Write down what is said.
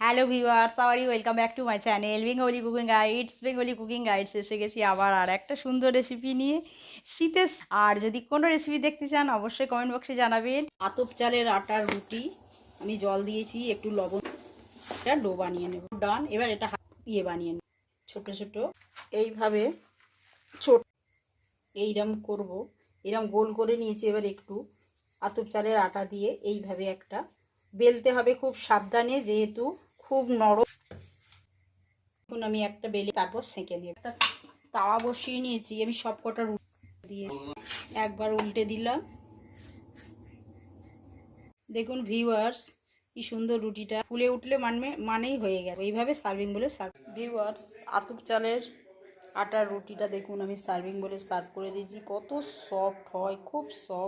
Hello viewers আবারই welcome back to my channel Bengali cooking guides Bengali cooking guides এসে গেছি আবার আর একটা সুন্দর রেসিপি নিয়ে। শীতের আর যদি কোনো রেসিপি দেখতে চান, অবশ্যই কমেন্ট বক্সে জানাবেন। আতপ চালের আটার রুটি, আমি জল দিয়েছি, একটু লবণ এটা ডো বানিয়ে নেব। ডান এবার এটা দিয়ে বানিয়ে নেব। ছোট ছোট। এইভাবে ছোট এইরম করব। এরম গোল করে নিয়েছি এবার একটু। আতপ চালের আটা দিয়ে এইভাবে একটা। বেলতে হবে খুব সাবধানে, যেহেতু খুব নরম। এখন আমি একটা বেলে তারপর সেঁকে নিয়ে একটা তাওয়া বসিয়ে নিয়েছি, আমি সব কটা রুটি দিয়ে একবার উল্টে দিলাম। দেখুন ভিউয়ার্স কি সুন্দর রুটিটা। ফুলে উঠলে মানে মানেই হয়ে গেল। এইভাবে সার্ভিং বলে সার্ভ ভিউয়ার্স আতুপ চালের আটার রুটিটা দেখুন, আমি সার্ভিং বলে সার্ভ করে দিয়েছি। কত সফট হয়, খুব সফট